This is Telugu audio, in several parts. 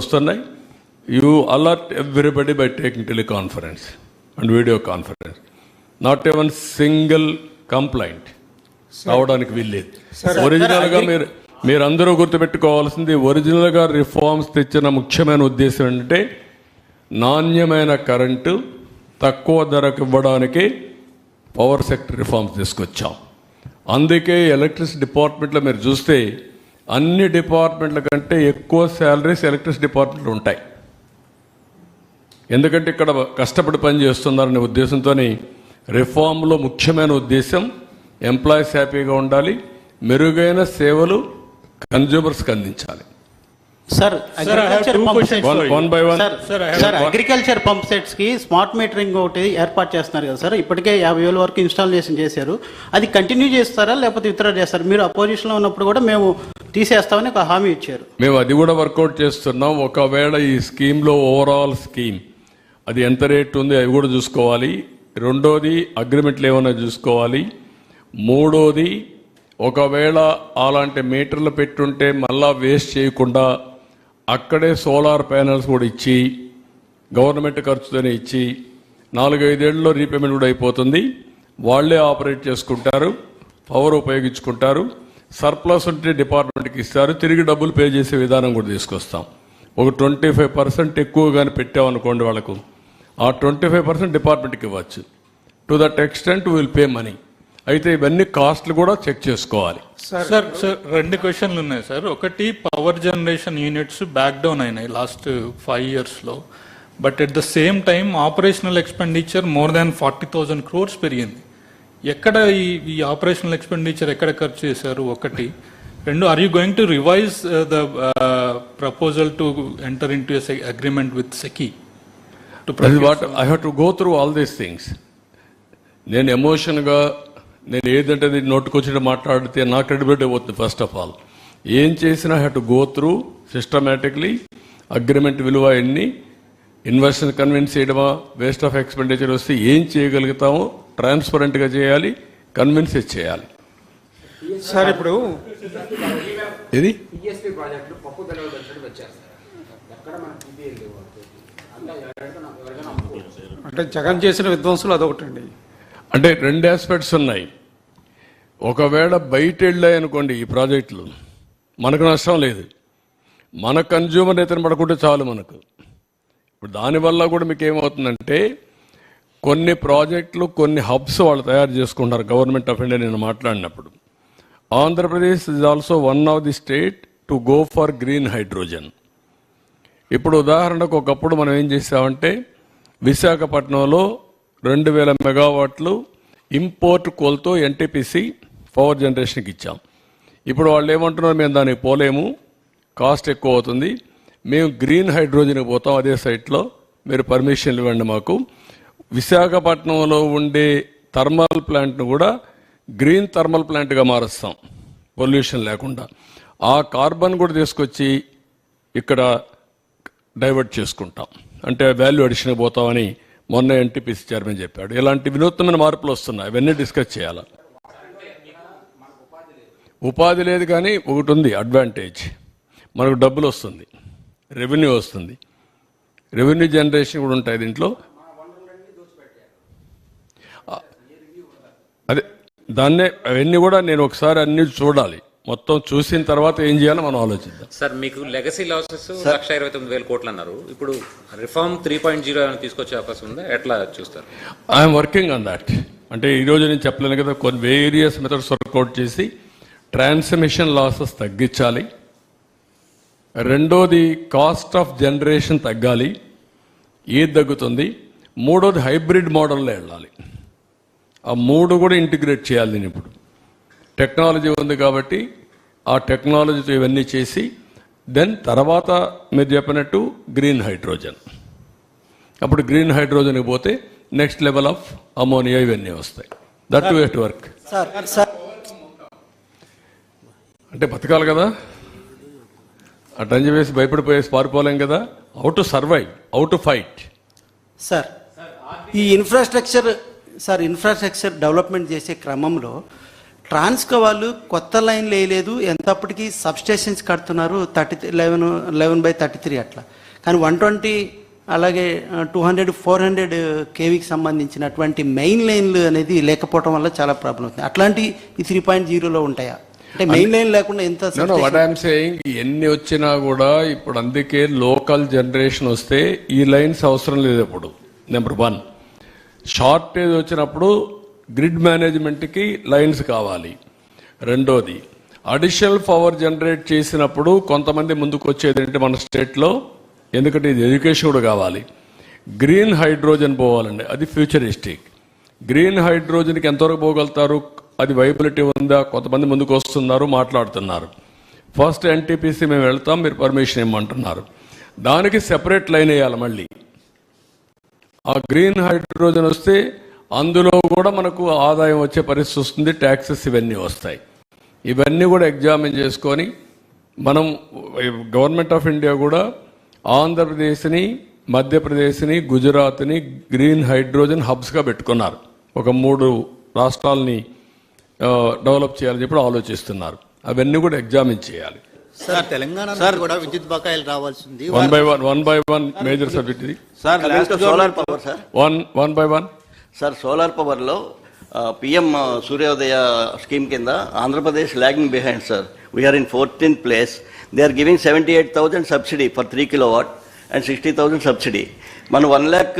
వస్తున్నాయి. You alert everybody by taking teleconference and video conference not even single complaint రావడానికి వీల్లేదు. ఒరిజినల్గా మీరు మీరందరూ గుర్తుపెట్టుకోవాల్సింది ఒరిజినల్గా రిఫార్మ్స్ తెచ్చిన ముఖ్యమైన ఉద్దేశం ఏంటంటే నాణ్యమైన కరెంటు తక్కువ ధరకు ఇవ్వడానికి పవర్ సెక్టర్ రిఫార్మ్స్ తీసుకొచ్చాం. అందుకే ఎలక్ట్రిసిటీ డిపార్ట్మెంట్లో మీరు చూస్తే అన్ని డిపార్ట్మెంట్ల కంటే ఎక్కువ శాలరీస్ ఎలక్ట్రిసిటీ డిపార్ట్మెంట్లు ఉంటాయి. ఎందుకంటే ఇక్కడ కష్టపడి పని చేస్తున్నారనే ఉద్దేశంతో రిఫార్మ్లో ముఖ్యమైన ఉద్దేశం ఎంప్లాయీస్ హ్యాపీగా ఉండాలి మెరుగైన సేవలు కన్జ్యూమర్స్కి అందించాలి. Sir agriculture sir agriculture pump సెట్స్కి smart metering ఒకటి ఏర్పాటు చేస్తున్నారు కదా సార్ ఇప్పటికే యాభై వేల వరకు ఇన్స్టాలేషన్ చేశారు. అది కంటిన్యూ చేస్తారా లేకపోతే విత్డ్రా చేస్తారా? మీరు అపోజిషన్లో ఉన్నప్పుడు కూడా మేము తీసేస్తామని ఒక హామీ ఇచ్చారు. మేము అది కూడా వర్కౌట్ చేస్తున్నాం. ఒకవేళ ఈ స్కీమ్లో ఓవరాల్ స్కీమ్ అది ఎంత రేట్ ఉంది అవి కూడా చూసుకోవాలి. రెండోది అగ్రిమెంట్లు ఏమైనా చూసుకోవాలి. మూడోది ఒకవేళ అలాంటి మీటర్లు పెట్టుంటే మళ్ళా వేస్ట్ చేయకుండా అక్కడే సోలార్ ప్యానల్స్ కూడా ఇచ్చి గవర్నమెంట్ ఖర్చుతోనే ఇచ్చి నాలుగైదేళ్ళలో రీపేమెంట్ కూడా అయిపోతుంది. వాళ్ళే ఆపరేట్ చేసుకుంటారు పవర్ ఉపయోగించుకుంటారు సర్ప్లస్ ఉంటే డిపార్ట్మెంట్కి ఇస్తారు తిరిగి డబ్బులు పే చేసే విధానం కూడా తీసుకొస్తాం. ఒక ట్వంటీ ఫైవ్ పర్సెంట్ ఎక్కువగానే పెట్టామనుకోండి వాళ్ళకు ఆ ట్వంటీ ఫైవ్ పర్సెంట్ డిపార్ట్మెంట్కి ఇవ్వచ్చు. To that extent will pay money. అయితే ఇవన్నీ కాస్ట్లు కూడా చెక్ చేసుకోవాలి. సార్ సార్ రెండు క్వశ్చన్లు ఉన్నాయి సార్. ఒకటి power generation units back down అయినాయి లాస్ట్ ఫైవ్ ఇయర్స్లో but at the same time operational expenditure more than forty thousand crores పెరిగింది. ఎక్కడ ఈ ఈ ఆపరేషనల్ ఎక్స్పెండిచర్ ఎక్కడ ఖర్చు చేశారు? ఒకటి. రెండు are you going to revise the proposal to enter into agreement with SECI to I have to go through all these things నేను ఎమోషన్గా నేను ఏదంటే అది నోటుకొచ్చి మాట్లాడితే నా క్రెడిబిలిటీ పోతుంది ఫస్ట్ ఆఫ్ ఆల్ ఏం చేసినా have to go through systematically agreement విలువ ఎన్ని ఇన్వెస్టర్ కన్విన్స్ చేయడమా వేస్ట్ ఆఫ్ ఎక్స్పెండిచర్ వస్తే ఏం చేయగలుగుతామో ట్రాన్స్పరెంట్గా చేయాలి కన్విన్స్ చేయాలి. సార్ ఇప్పుడు ఇది అంటే జగన్ చేసిన విధ్వంసులు అదొకటండి. అంటే రెండు ఆస్పెక్ట్స్ ఉన్నాయి. ఒకవేళ బయట వెళ్ళాయి అనుకోండి ఈ ప్రాజెక్టులు మనకు నష్టం లేదు. మన కన్జ్యూమర్ అయితే పడకుంటే చాలు మనకు. ఇప్పుడు దానివల్ల కూడా మీకు ఏమవుతుందంటే కొన్ని ప్రాజెక్టులు కొన్ని హబ్స్ వాళ్ళు తయారు చేసుకుంటారు గవర్నమెంట్ ఆఫ్ ఇండియా నేను మాట్లాడినప్పుడు. Andhra Pradesh is also one of the state to go for green hydrogen ఇప్పుడు ఉదాహరణకు ఒకప్పుడు మనం ఏం చేసామంటే విశాఖపట్నంలో రెండు వేల మెగావాట్లు ఇంపోర్ట్ కోల్తో ఎన్టీపీసీ పవర్ జనరేషన్కి ఇచ్చాం. ఇప్పుడు వాళ్ళు ఏమంటున్నారు మేము దానికి పోలేము కాస్ట్ ఎక్కువ అవుతుంది. మేము గ్రీన్ హైడ్రోజన్కి పోతాం అదే సైట్లో. మీరు పర్మిషన్ ఇవ్వండి మాకు. విశాఖపట్నంలో ఉండే థర్మల్ ప్లాంట్ను కూడా గ్రీన్ థర్మల్ ప్లాంట్గా మారుస్తాం పొల్యూషన్ లేకుండా. ఆ కార్బన్ కూడా తీసుకొచ్చి ఇక్కడ డైవర్ట్ చేసుకుంటాం. అంటే వాల్యూ అడిషన్ పోతామని మొన్న ఎన్టీపీసీ చైర్మన్ చెప్పాడు. ఇలాంటి వినూత్నమైన మార్పులు వస్తున్నాయి. అవన్నీ డిస్కస్ చేయాలి? ఉపాధి లేదు కానీ ఒకటి ఉంది అడ్వాంటేజ్ మనకు డబ్బులు వస్తుంది రెవెన్యూ వస్తుంది. రెవెన్యూ జనరేషన్ కూడా ఉంటాయి దీంట్లో. అదే దాన్నే అవన్నీ కూడా నేను ఒకసారి అన్నీ చూడాలి. మొత్తం చూసిన తర్వాత ఏం చేయాలో మనం ఆలోచిద్దాం. సార్ మీకు లెగసీ లాసెస్ లక్ష ఇరవై తొమ్మిది వేల కోట్లు అన్నారు. ఇప్పుడు రిఫార్మ్ త్రీ పాయింట్ జీరో తీసుకొచ్చే అవకాశం ఉందా? ఎట్లా చూస్తారు? ఐఎమ్ వర్కింగ్ ఆన్ దాట్ అంటే ఈరోజు నేను చెప్పలేను కదా కొన్ని వేరియస్ మెథడ్స్ వర్కౌట్ చేసి ట్రాన్స్మిషన్ లాసెస్ తగ్గించాలి. రెండోది కాస్ట్ ఆఫ్ జనరేషన్ తగ్గాలి. ఏది తగ్గుతుంది? మూడోది హైబ్రిడ్ మోడల్లో వెళ్ళాలి. ఆ మూడు కూడా ఇంటిగ్రేట్ చేయాలి నేను ఇప్పుడు. టెక్నాలజీ ఉంది కాబట్టి ఆ టెక్నాలజీతో ఇవన్నీ చేసి దెన్ తర్వాత మీరు చెప్పినట్టు గ్రీన్ హైడ్రోజన్. అప్పుడు గ్రీన్ హైడ్రోజన్కి పోతే నెక్స్ట్ లెవెల్ ఆఫ్ అమోనియా ఇవన్నీ వస్తాయి. దట్ టు ఎట్ వర్క్ అంటే బతకాలి కదా. అటంజి వేసి భయపడిపోయేసి పారిపోలేం కదా. How to survive how to fight sir ఈ ఇన్ఫ్రాస్ట్రక్చర్ సార్ ఇన్ఫ్రాస్ట్రక్చర్ డెవలప్మెంట్ చేసే క్రమంలో ట్రాన్స్కో వాళ్ళు కొత్త లైన్ వేయలేదు. ఎంతప్పటికీ సబ్స్టేషన్స్ కడుతున్నారు. Thirty eleven eleven by thirty three అట్లా. కానీ వన్ ట్వంటీ అలాగే టూ హండ్రెడ్ ఫోర్ హండ్రెడ్ కేవీకి సంబంధించినటువంటి మెయిన్ లైన్లు అనేది లేకపోవడం వల్ల చాలా ప్రాబ్లం అవుతుంది. అట్లాంటి ఈ త్రీ పాయింట్ జీరోలో ఉంటాయా? అంటే మెయిన్ లైన్ లేకుండా ఎంత వాట్ ఐఎమ్ సేయింగ్ ఎన్ని వచ్చినా కూడా ఇప్పుడు అందుకే లోకల్ జనరేషన్ వస్తే ఈ లైన్స్ అవసరం లేదు ఇప్పుడు నెంబర్ వన్ షార్టేజ్ వచ్చినప్పుడు గ్రిడ్ మేనేజ్మెంట్కి లైన్స్ కావాలి. రెండోది అడిషనల్ పవర్ జనరేట్ చేసినప్పుడు కొంతమంది ముందుకు వచ్చేది ఏంటి మన స్టేట్లో? ఎందుకంటే ఇది ఎడ్యుకేషన్ కూడా కావాలి. గ్రీన్ హైడ్రోజన్ పోవాలండి అది ఫ్యూచరిస్టిక్. గ్రీన్ హైడ్రోజన్కి ఎంతవరకు పోగలుగుతారు? అది వైబిలిటీ ఉందా? కొంతమంది ముందుకు వస్తున్నారు మాట్లాడుతున్నారు. ఫస్ట్ ఎన్టీపీసీ మేము వెళ్తాం మీరు పర్మిషన్ ఇవ్వమంటున్నారు. దానికి సెపరేట్ లైన్ వేయాలి మళ్ళీ. ఆ గ్రీన్ హైడ్రోజన్ వస్తే అందులో కూడా మనకు ఆదాయం వచ్చే పరిస్థితి వస్తుంది ట్యాక్సెస్ ఇవన్నీ వస్తాయి. ఇవన్నీ కూడా ఎగ్జామిన్ చేసుకొని మనం గవర్నమెంట్ ఆఫ్ ఇండియా కూడా ఆంధ్రప్రదేశ్ని మధ్యప్రదేశ్ని గుజరాత్ని గ్రీన్ హైడ్రోజన్ హబ్స్గా పెట్టుకున్నారు. ఒక మూడు రాష్ట్రాలని డెవలప్ చేయాలని చెప్పి ఆలోచిస్తున్నారు. అవన్నీ కూడా ఎగ్జామిన్ చేయాలి. సార్ తెలంగాణ నుంచి కూడా విద్యుత్ బకాయిలు రావాల్సింది. One by one one by one major subject ఇది. Sir solar power sir one one by one sir solar పవర్లో పిఎం సూర్యోదయ స్కీమ్ కింద Andhra Pradesh lagging behind sir we are in fourteenth place they are giving seventy eight thousand subsidy for three kilo watt and sixty thousand subsidy మనం వన్ ల్యాక్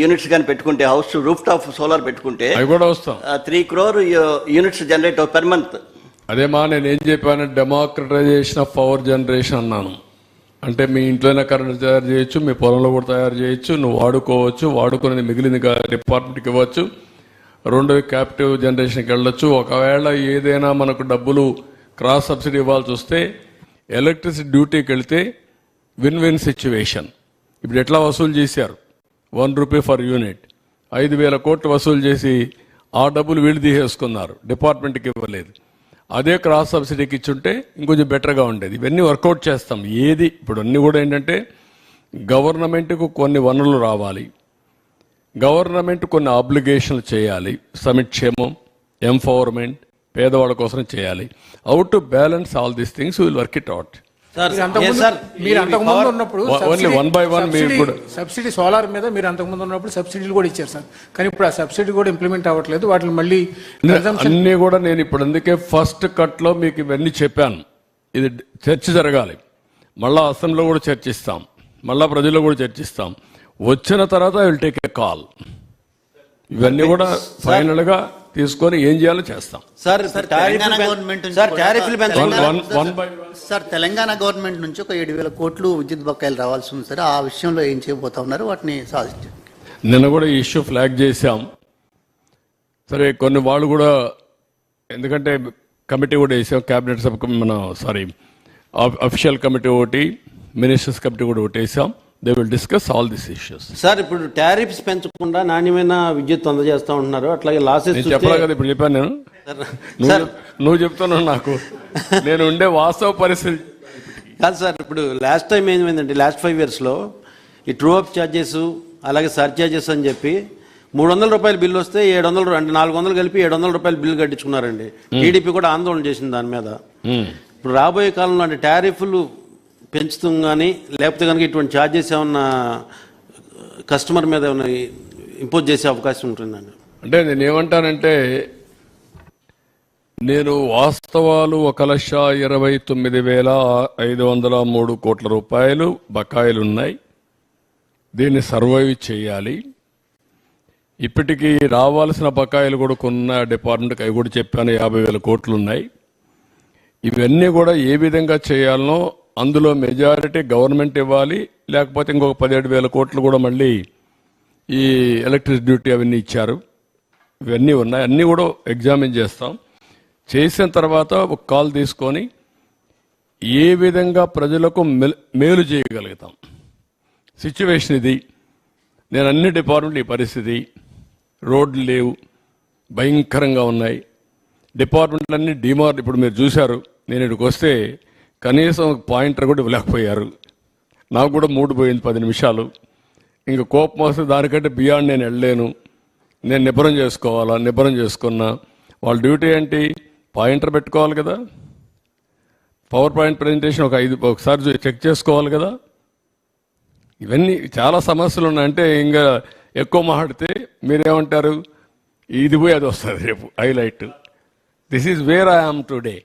యూనిట్స్ కానీ పెట్టుకుంటే హౌస్ రూఫ్ టాప్ సోలార్ పెట్టుకుంటే three crore units generate per month అదేమా నేను ఏం చెప్పాను? డెమోక్రటైజేషన్ ఆఫ్ పవర్ జనరేషన్ అన్నాను. అంటే మీ ఇంట్లోనే కరెంట్ తయారు చేయొచ్చు మీ పొలంలో కూడా తయారు చేయొచ్చు నువ్వు వాడుకోవచ్చు వాడుకునేది మిగిలింది డిపార్ట్మెంట్కి ఇవ్వచ్చు. రెండు క్యాపిటివ్ జనరేషన్కి వెళ్ళొచ్చు. ఒకవేళ ఏదైనా మనకు డబ్బులు క్రాస్ సబ్సిడీ ఇవ్వాల్సి వస్తే ఎలక్ట్రిసిటీ డ్యూటీకి వెళితే విన్ విన్ సిచ్యువేషన్. ఇప్పుడు ఎట్లా వసూలు చేశారు? One rupee for unit. ఐదు వేల కోట్లు వసూలు చేసి ఆ డబ్బులు వీళ్ళు తీసేసుకున్నారు. డిపార్ట్మెంట్కి ఇవ్వలేదు. అదే క్రాస్ సబ్సిడీకి ఇచ్చుంటే ఇంకొంచెం బెటర్గా ఉండేది. ఇవన్నీ వర్కౌట్ చేస్తాం. ఏది? ఇప్పుడు అన్నీ కూడా ఏంటంటే గవర్నమెంట్కు కొన్ని వనరులు రావాలి. గవర్నమెంట్ కొన్ని ఆబ్లిగేషన్లు చేయాలి. సమిక్షేమం ఎంపవర్మెంట్ పేదవాళ్ళ కోసం చేయాలి. Out to balance all these things will work it out మీరు అంతకుముందు మీరు అంతకుముందు ఉన్నప్పుడు one by one మీరు సబ్సిడీ- సోలార్ మీద మీరు అంతకుముందు ఉన్నప్పుడు సబ్సిడీలు కూడా ఇచ్చారు సార్. కానీ ఇప్పుడు ఆ సబ్సిడీ కూడా ఇంప్లిమెంట్ అవ్వట్లేదు. వాటిని మళ్ళీ అన్నీ కూడా నేను ఇప్పుడు అందుకే ఫస్ట్ కట్లో మీకు ఇవన్నీ చెప్పాను. ఇది చర్చ జరగాలి. మళ్ళా అసెంబ్లీలో కూడా చర్చిస్తాం. మళ్ళా ప్రజల్లో కూడా చర్చిస్తాం. వచ్చిన తర్వాత I will take a call ఇవన్నీ కూడా ఫైనల్గా తీసుకొని ఏం చేయాలో చేస్తాం. సార్ సార్ తెలంగాణ గవర్నమెంట్ నుంచి సార్ టారిఫ్లు సార్ తెలంగాణ గవర్నమెంట్ నుంచి ఒక ఏడు వేల కోట్లు విద్యుత్ బకాయిలు రావాల్సి ఉంది సార్. ఆ విషయంలో ఏం చేయబోతా ఉన్నారు వాటిని సాధించారు నిన్న కూడా ఈ ఇష్యూ ఫ్లాగ్ చేశాం. సరే కొన్ని వాళ్ళు కూడా ఎందుకంటే కమిటీ కూడా వేసాం క్యాబినెట్ సబ్ కమి- మన సారీ అఫీషియల్ కమిటీ ఒకటి మినిస్టర్స్ కమిటీ కూడా ఒకటి వేసాం. They will discuss all this issues sir ఇప్పుడు టారిఫ్స్ పెంచకుండా నాణ్యమైన విద్యుత్ అందజేస్తా ఉంటున్నారు అట్లాగే లాసెస్ చెప్పలే కదా ఇప్పుడు చెప్పాను నేను. నువ్వు సార్ చెప్తున్నావు నాకు. నేను ఉండే వాస్తవ పరిస్థితి. కాదు సార్ ఇప్పుడు లాస్ట్ టైం ఏమైందంటే లాస్ట్ ఫైవ్ ఇయర్స్లో ఈ ట్రూ అప్ ఛార్జెస్ అలాగే సర్చార్జెస్ అని చెప్పి మూడు వందల రూపాయల బిల్లు వస్తే ఏడు వందలు అంటే నాలుగు వందలు కలిపి ఏడు వందల రూపాయల బిల్లు కట్టించుకున్నారండి. టీడీపీ కూడా ఆందోళన చేసింది దాని మీద. ఇప్పుడు రాబోయే కాలంలో అంటే టారిఫ్లు పెంచుతాం కానీ లేకపోతే కనుక ఇటువంటి ఛార్జెస్ ఏమన్నా కస్టమర్ మీద ఏమైనా ఇంపోజ్ చేసే అవకాశం ఉంటుందండి? అంటే నేను ఏమంటానంటే నేను వాస్తవాలు ఒక లక్ష ఇరవై తొమ్మిది వేల ఐదు వందల మూడు కోట్ల రూపాయలు బకాయిలు ఉన్నాయి దీన్ని సర్వైవ్ చేయాలి. ఇప్పటికీ రావాల్సిన బకాయిలు కూడా కొన్న డిపార్ట్మెంట్కి అవి కూడా చెప్పాను యాభై వేల కోట్లు ఉన్నాయి ఇవన్నీ కూడా ఏ విధంగా చేయాలనో అందులో మెజారిటీ గవర్నమెంట్ ఇవ్వాలి లేకపోతే ఇంకొక పదిహేడు వేల కోట్లు కూడా మళ్ళీ ఈ ఎలక్ట్రిసిటీ డ్యూటీ అవన్నీ ఇచ్చారు. ఇవన్నీ ఉన్నాయి. అన్నీ కూడా ఎగ్జామిన్ చేస్తాం. చేసిన తర్వాత ఒక కాల్ తీసుకొని ఏ విధంగా ప్రజలకు మేలు చేయగలుగుతాం. సిచ్యువేషన్ ఇది. నేను అన్ని డిపార్ట్మెంట్లు ఈ పరిస్థితి. రోడ్లు లేవు. భయంకరంగా ఉన్నాయి. డిపార్ట్మెంట్లన్నీ డిమార్ ఇప్పుడు మీరు చూశారు. నేను ఇక్కడికి వస్తే కనీసం పాయింటర్ కూడా ఇవ్వలేకపోయారు నాకు కూడా మూడు పోయింది పది నిమిషాలు. ఇంకా కోపం వస్తే దానికంటే బియాండ్ నేను వెళ్ళలేను. నేను నిబ్బరం చేసుకోవాలా నిబ్బరం చేసుకున్నా. వాళ్ళ డ్యూటీ ఏంటి? పాయింటర్ పెట్టుకోవాలి కదా. పవర్ పాయింట్ ప్రజెంటేషన్ ఒక ఐదు ఒకసారి చెక్ చేసుకోవాలి కదా. ఇవన్నీ చాలా సమస్యలు ఉన్నాయి. అంటే ఇంకా ఎక్కువ మాట్లాడితే మీరేమంటారు? ఇది పోయి అది వస్తుంది రేపు highlight this is where I am today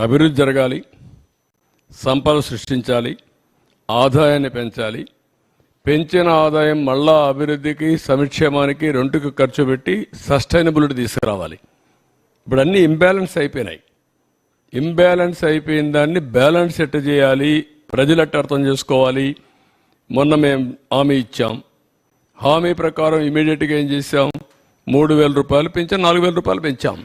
అభివృద్ధి జరగాలి సంపద సృష్టించాలి ఆదాయాన్ని పెంచాలి. పెంచిన ఆదాయం మళ్ళా అభివృద్ధికి సంక్షేమానికి రెండుకి ఖర్చు పెట్టి సస్టైనబిలిటీ తీసుకురావాలి. ఇప్పుడు అన్నీ ఇంబ్యాలెన్స్ అయిపోయినాయి. ఇంబ్యాలెన్స్ అయిపోయిన దాన్ని బ్యాలెన్స్ ఎట్ట చేయాలి. ప్రజలు ఎట్ట అర్థం చేసుకోవాలి. మొన్న మేము హామీ ఇచ్చాం. హామీ ప్రకారం ఇమీడియట్గా ఏం చేసాం మూడు వేల రూపాయలు పెంచాం నాలుగు వేల రూపాయలు పెంచాం.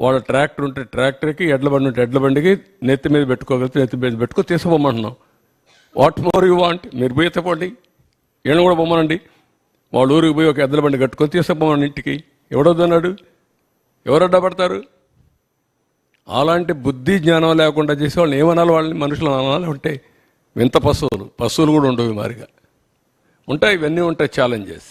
వాళ్ళ ట్రాక్టర్ ఉంటే ట్రాక్టర్కి ఎడ్ల బండి ఉంటే ఎడ్ల బండికి నెత్తి మీద పెట్టుకోగలిగితే నెత్తి మీద పెట్టుకో తీసుకుపోమంటున్నాం. వాట్ మోర్ యూ వాంట్ మీరు పోయి ఎత్తపోండి ఈయన కూడా పొమ్మనండి. వాళ్ళ ఊరికి పోయి ఒక ఎద్దల బండి కట్టుకొని తీసుకుపోమని ఇంటికి. ఎవడొద్దన్నాడు ఎవరు అడ్డపడతారు అలాంటి బుద్ధి జ్ఞానం లేకుండా చేసే వాళ్ళని ఏమనాలి? వాళ్ళని మనుషులు అనాలి ఉంటే వింత పశువులు. పశువులు కూడా ఉండవు మారిగా. ఉంటాయి ఇవన్నీ ఉంటాయి ఛాలెంజెస్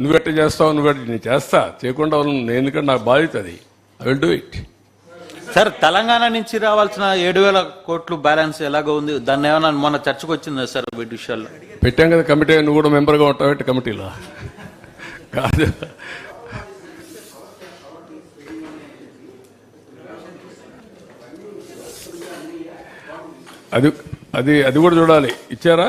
నువ్వెట్ట చేస్తావు నువ్వెట్ట నేను చేస్తా. చేయకుండా నేను ఎందుకంటే నాకు బాధ్యత అది. I will do it sir Telangana నుంచి రావాల్సిన ఏడు వేల కోట్లు బ్యాలెన్స్ ఎలాగో ఉంది? దాన్ని ఏమైనా మొన్న చర్చకు వచ్చిందా సార్ వీటి విషయాల్లో? పెట్టాం కదా కమిటీ నువ్వు కూడా మెంబర్గా ఉంటావు కమిటీలో? కాదు. అది అది అది కూడా చూడాలి. ఇచ్చారా?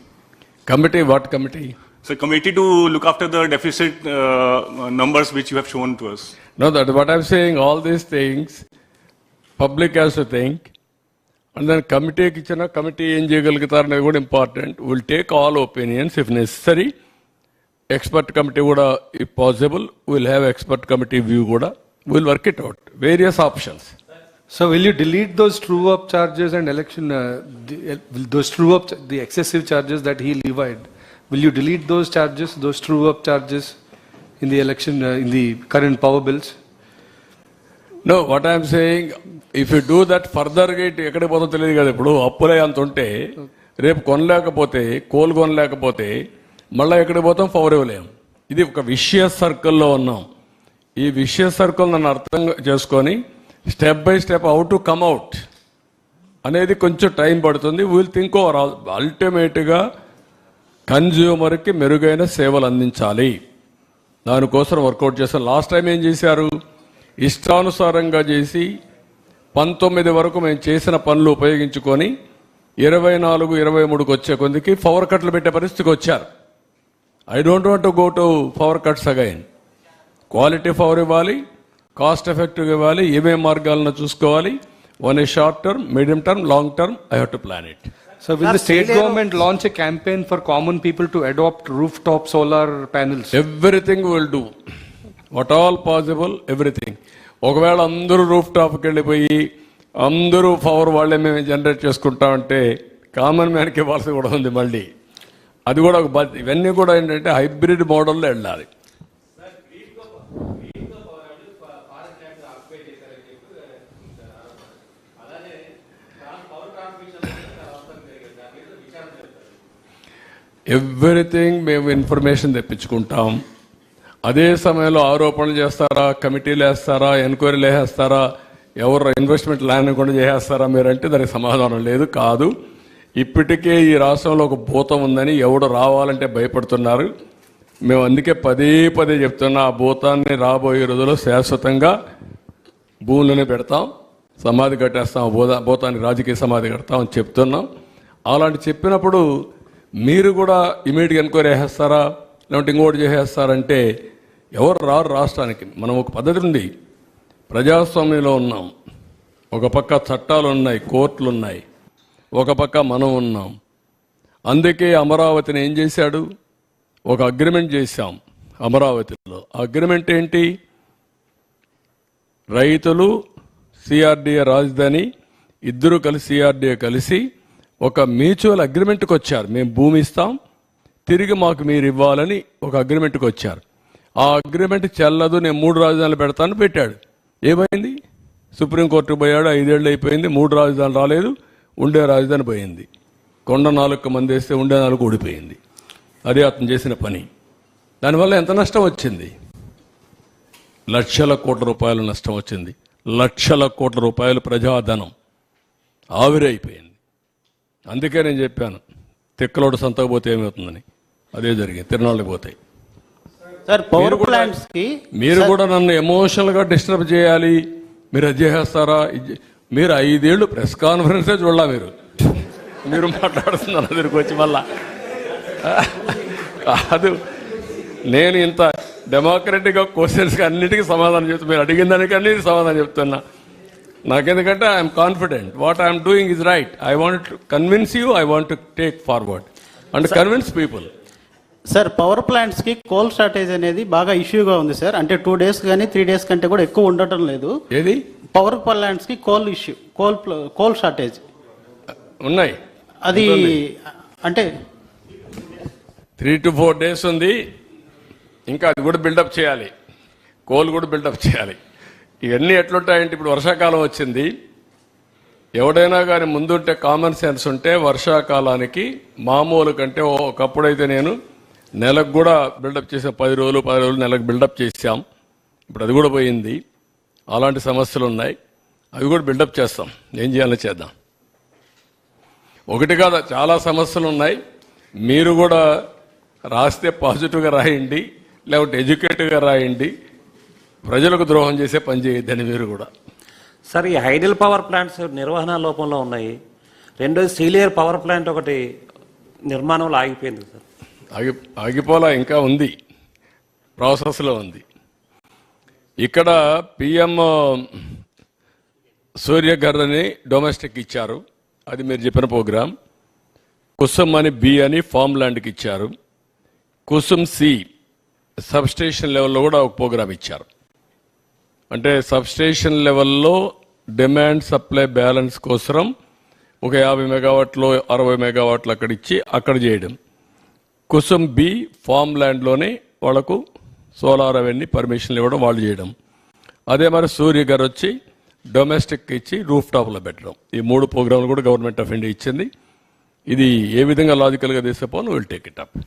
Committee, what committee? So, committee to look after the deficit uh, uh, numbers which you have shown to us. No, that what I'm saying, all these things, public has to think, and then committee ఇచ్చిన కమిటీ ఏం చేయగలుగుతారు అనేది కూడా important will take all opinions if necessary expert committee కూడా if possible will have expert committee view కూడా will work it out various options So will you delete those true up charges and election, uh, the, uh, will those true up, the excessive charges that he levied? Will you delete those charges, those true up charges in the election, uh, in the current power bills? No what I'm saying if you do that further gate ఎక్కడికి పోతుందో తెలియదు కదా ఇప్పుడు అప్పులే అంత ఉంటే రేపు కొనలేకపోతే కోల్ కొనలేకపోతే మళ్ళీ ఎక్కడికి పోతాం పవర్ ఇవ్వలేం ఇది ఒక విషయ సర్కిల్లో ఉన్నాం ఈ విషయ సర్కిల్ నన్ను అర్థం చేసుకొని step by step how to come out అనేది కొంచెం టైం పడుతుంది. విల్ థింక్ ఓవర్ అల్టిమేట్గా కన్జ్యూమర్కి మెరుగైన సేవలు అందించాలి. దానికోసం వర్కౌట్ చేస్తాం. లాస్ట్ టైం ఏం చేశారు? ఇష్టానుసారంగా చేసి పంతొమ్మిది వరకు మేము చేసిన పనులు ఉపయోగించుకొని ఇరవై నాలుగు ఇరవై మూడుకి వచ్చే కొద్దికి పవర్ కట్లు పెట్టే పరిస్థితికి వచ్చారు. I don't want to go to power cuts again quality power ఇవ్వాలి. కాస్ట్ ఎఫెక్టివ్ ఇవ్వాలి ఏమేం మార్గాలను చూసుకోవాలి one a short term medium term long term I have to plan it So will the state government launch a campaign for common people to adopt rooftop solar panels? Everything will do what all possible everything ఒకవేళ అందరూ రూఫ్ టాప్కి వెళ్ళిపోయి అందరూ పవర్ వాళ్ళే మేము జనరేట్ చేసుకుంటామంటే కామన్ మ్యాన్కి ఇవ్వాల్సి కూడా ఉంది మళ్ళీ. అది కూడా ఒక ఇవన్నీ కూడా ఏంటంటే హైబ్రిడ్ మోడల్లో వెళ్ళాలి. ఎవ్రీథింగ్ మేము ఇన్ఫర్మేషన్ తెప్పించుకుంటాం. అదే సమయంలో ఆరోపణలు చేస్తారా? కమిటీలు వేస్తారా? ఎంక్వైరీలు వేసేస్తారా? ఎవరు ఇన్వెస్ట్మెంట్ ల్యాండ్ కూడా చేసేస్తారా? మీరంటే దానికి సమాధానం లేదు కాదు. ఇప్పటికే ఈ రాష్ట్రంలో ఒక భూతం ఉందని ఎవడు రావాలంటే భయపడుతున్నారు. మేము అందుకే పదే పదే చెప్తున్నా ఆ భూతాన్ని రాబోయే రోజుల్లో శాశ్వతంగా భూములనే పెడతాం సమాధి కట్టేస్తాం భూత భూతానికి రాజకీయ సమాధి కడతాం అని చెప్తున్నాం. అలాంటి చెప్పినప్పుడు మీరు కూడా ఇమీడియట్ ఎంక్వైరీ వేసేస్తారా లేదంటే ఇంకోటి చేసేస్తారంటే ఎవరు రారు రాష్ట్రానికి. మనం ఒక పద్ధతి ఉంది. ప్రజాస్వామ్యంలో ఉన్నాం. ఒక పక్క చట్టాలు ఉన్నాయి కోర్టులు ఉన్నాయి. ఒక పక్క మనం ఉన్నాం. అందుకే అమరావతిని ఏం చేశాడు? ఒక అగ్రిమెంట్ చేశాం అమరావతిలో. అగ్రిమెంట్ ఏంటి? రైతులు సిఆర్డిఏ రాజధాని ఇద్దరు కలిసి సిఆర్డిఏ కలిసి ఒక మ్యూచువల్ అగ్రిమెంట్కి వచ్చారు. మేము భూమి ఇస్తాం తిరిగి మాకు మీరు ఇవ్వాలని ఒక అగ్రిమెంట్కి వచ్చారు. ఆ అగ్రిమెంట్ చెల్లదు నేను మూడు రాజధానులు పెడతాను పెట్టాడు. ఏమైంది? సుప్రీంకోర్టుకు పోయాడు ఐదేళ్ళు అయిపోయింది మూడు రాజధానులు రాలేదు ఉండే రాజధాని పోయింది. కొండ నాలుగు మంది వేస్తే ఉండే నాలుగు ఓడిపోయింది అదే అతను చేసిన పని. దానివల్ల ఎంత నష్టం వచ్చింది? లక్షల కోట్ల రూపాయల నష్టం వచ్చింది. లక్షల కోట్ల రూపాయలు ప్రజాధనం ఆవిరైపోయింది. అందుకే నేను చెప్పాను తిక్కలోడు సంతకు పోతే ఏమవుతుందని. అదే జరిగింది తిరునాళ్ళకి పోతాయి సార్ పవర్ ప్లాంట్స్కి మీరు కూడా నన్ను ఎమోషనల్గా డిస్టర్బ్ చేయాలి. మీరు అది చేసేస్తారా? మీరు ఐదేళ్ళు ప్రెస్ కాన్ఫరెన్సే చూడాల మీరు. మీరు మాట్లాడుతున్నారు దగ్గరికి వచ్చి మళ్ళా. కాదు నేను ఇంత డెమోక్రటిక్గా క్వశ్చన్స్కి అన్నిటికీ సమాధానం చెప్తా మీరు అడిగిన దానికి అన్నిటికీ సమాధానం చెప్తున్నా. నాకెందుకంటే I'm confident. What I'm doing is right. I want to convince you I want to take forward and convince people. Sir power ప్లాంట్స్కి coal shortage అనేది బాగా ఇష్యూగా ఉంది సార్. అంటే టూ డేస్ కానీ త్రీ డేస్ కంటే కూడా ఎక్కువ ఉండటం లేదు. ఏది? Power ప్లాంట్స్కి coal issue coal coal shortage ఉన్నాయి. అది. అంటే త్రీ టు ఫోర్ డేస్ ఉంది. ఇంకా అది కూడా బిల్డప్ చేయాలి. కోల్ కూడా బిల్డప్ చేయాలి. ఇవన్నీ ఎట్లుంటాయంటే ఇప్పుడు వర్షాకాలం వచ్చింది. ఎవడైనా కానీ ముందుంటే కామన్ సెన్స్ ఉంటే వర్షాకాలానికి మామూలు కంటే ఒకప్పుడైతే నేను నెలకు కూడా బిల్డప్ చేసాం పది రోజులు పది రోజులు నెలకు బిల్డప్ చేసాం ఇప్పుడు అది కూడా పోయింది. అలాంటి సమస్యలు ఉన్నాయి. అవి కూడా బిల్డప్ చేస్తాం. ఏం చేయాలో చేద్దాం. ఒకటి కాదు చాలా సమస్యలు ఉన్నాయి. మీరు కూడా రాస్తే పాజిటివ్గా రాయండి. లేకపోతే ఎడ్యుకేటివ్గా రాయండి. ప్రజలకు ద్రోహం చేసే పని చేయొద్దని మీరు కూడా. సార్ ఈ హైడల్ పవర్ ప్లాంట్స్ నిర్వహణ లోపంలో ఉన్నాయి. రెండోది సీలియర్ పవర్ ప్లాంట్ ఒకటి నిర్మాణంలో ఆగిపోయింది సార్. ఆగి ఆగిపోలా ఇంకా ఉంది. ప్రాసెస్లో ఉంది. ఇక్కడ పిఎం సూర్యఘర్ అని డొమెస్టిక్ ఇచ్చారు. అది మీరు చెప్పిన ప్రోగ్రాం. కుసుమ్ అని బి అని ఫామ్ ల్యాండ్కి ఇచ్చారు. కుసుమ్ సి సబ్ స్టేషన్ లెవెల్లో కూడా ఒక ప్రోగ్రామ్ ఇచ్చారు. అంటే సబ్ స్టేషన్ లెవెల్లో డిమాండ్ సప్లై బ్యాలెన్స్ కోసరం ఒక యాభై మెగావాట్లు అరవై మెగావాట్లు అక్కడ ఇచ్చి అక్కడ చేయడం. కుసుమ్ బి ఫామ్ ల్యాండ్లోనే వాళ్ళకు సోలార్ అవన్నీ పర్మిషన్లు ఇవ్వడం వాళ్ళు చేయడం. అదే మరి సూర్య గారు వచ్చి డొమెస్టిక్ ఇచ్చి రూఫ్ టాప్లో పెట్టడం. ఈ మూడు ప్రోగ్రాంలు కూడా గవర్నమెంట్ ఆఫ్ ఇండియా ఇచ్చింది. ఇది ఏ విధంగా లాజికల్గా తీసేపోను will take it up.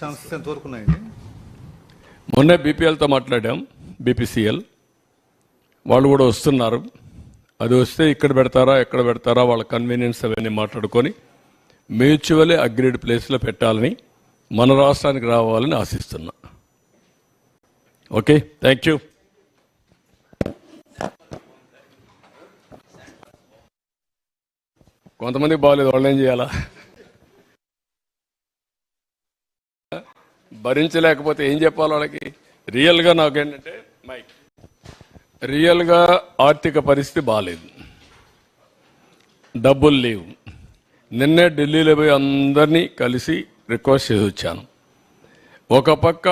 Chances ఉన్నాయండి? మొన్నే బీపీఎల్తో మాట్లాడాం బీపీసీఎల్. వాళ్ళు కూడా వస్తున్నారు. అది వస్తే ఇక్కడ పెడతారా ఎక్కడ పెడతారా వాళ్ళ కన్వీనియన్స్ అవన్నీ మాట్లాడుకొని మ్యూచువల్లీ అగ్రీడ్ ప్లేస్లో పెట్టాలని మన రాష్ట్రానికి రావాలని ఆశిస్తున్నా. ఓకే థ్యాంక్ యూ కొంతమంది బాగాలేదు వాళ్ళు ఏం చేయాలా? భరించలేకపోతే ఏం చెప్పాలి వాళ్ళకి? రియల్గా నాకేంటంటే మైక్ రియల్గా ఆర్థిక పరిస్థితి బాగాలేదు డబ్బులు లేవు. నిన్నే ఢిల్లీలో పోయి అందరినీ కలిసి రిక్వెస్ట్ చేసి వచ్చాను. ఒక పక్క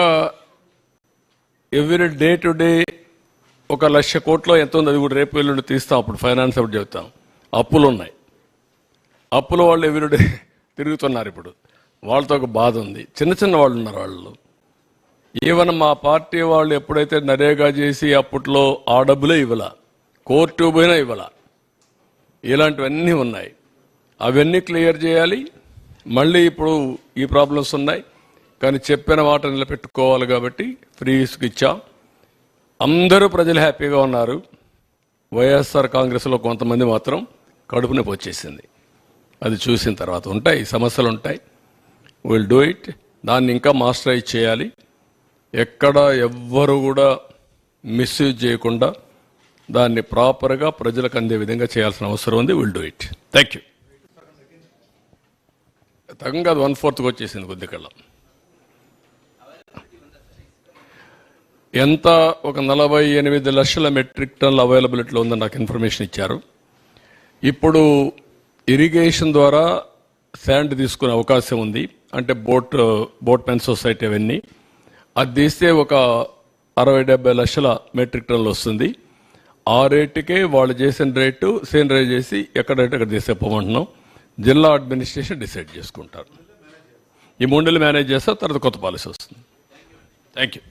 ఎవ్రీ డే టు డే ఒక లక్ష కోట్లో ఎంత ఉంది అది కూడా రేపు ఎల్లుండి తీస్తాం అప్పుడు ఫైనాన్స్ అప్పుడు చెప్తాం అప్పులు ఉన్నాయి అప్పుల వాళ్ళు ఎవ్రీ డే తిరుగుతున్నారు ఇప్పుడు. వాళ్ళతో ఒక బాధ ఉంది. చిన్న చిన్న వాళ్ళు ఉన్నారు వాళ్ళు. ఈవెన్ మా పార్టీ వాళ్ళు ఎప్పుడైతే నరేగా చేసి అప్పట్లో ఆ డబ్బులే ఇవ్వాల కోర్టు పోయినా ఇవ్వాల. ఇలాంటివన్నీ ఉన్నాయి. అవన్నీ క్లియర్ చేయాలి. మళ్ళీ ఇప్పుడు ఈ ప్రాబ్లమ్స్ ఉన్నాయి. కానీ చెప్పిన మాట నిలబెట్టుకోవాలి కాబట్టి ఫ్రీ ఇసుక ఇచ్చాం. అందరూ ప్రజలు హ్యాపీగా ఉన్నారు. వైఎస్ఆర్ కాంగ్రెస్లో కొంతమంది మాత్రం కడుపు నొప్పి వచ్చేసింది. అది చూసిన తర్వాత ఉంటాయి సమస్యలు ఉంటాయి. విల్ డూ ఇట్ దాన్ని ఇంకా మాస్టరైజ్ చేయాలి. ఎక్కడ ఎవ్వరు కూడా మిస్యూజ్ చేయకుండా దాన్ని ప్రాపర్గా ప్రజలకు అందే విధంగా చేయాల్సిన అవసరం ఉంది. Will do it thank you తగ్గంగా అది వన్ ఫోర్త్కి వచ్చేసింది కొద్దికల్లా ఎంత ఒక నలభై ఎనిమిది లక్షల మెట్రిక్ టన్నుల అవైలబిలిటీలో ఉందని నాకు ఇన్ఫర్మేషన్ ఇచ్చారు. ఇప్పుడు ఇరిగేషన్ ద్వారా శాండ్ తీసుకునే అవకాశం ఉంది. అంటే బోట్ బోట్ మెన్ సొసైటీ అవన్నీ. అది తీస్తే ఒక అరవై డెబ్బై లక్షల మెట్రిక్ టన్నులు వస్తుంది. ఆ రేటుకే వాళ్ళు చేసిన రేటు సేనరైజ్ రేట్ చేసి ఎక్కడైతే అక్కడ తీసేపోమంటున్నాం. జిల్లా అడ్మినిస్ట్రేషన్ డిసైడ్ చేసుకుంటారు. ఈ మూడు మేనేజ్ చేస్తే తర్వాత కొత్త పాలసీ వస్తుంది. Thank you.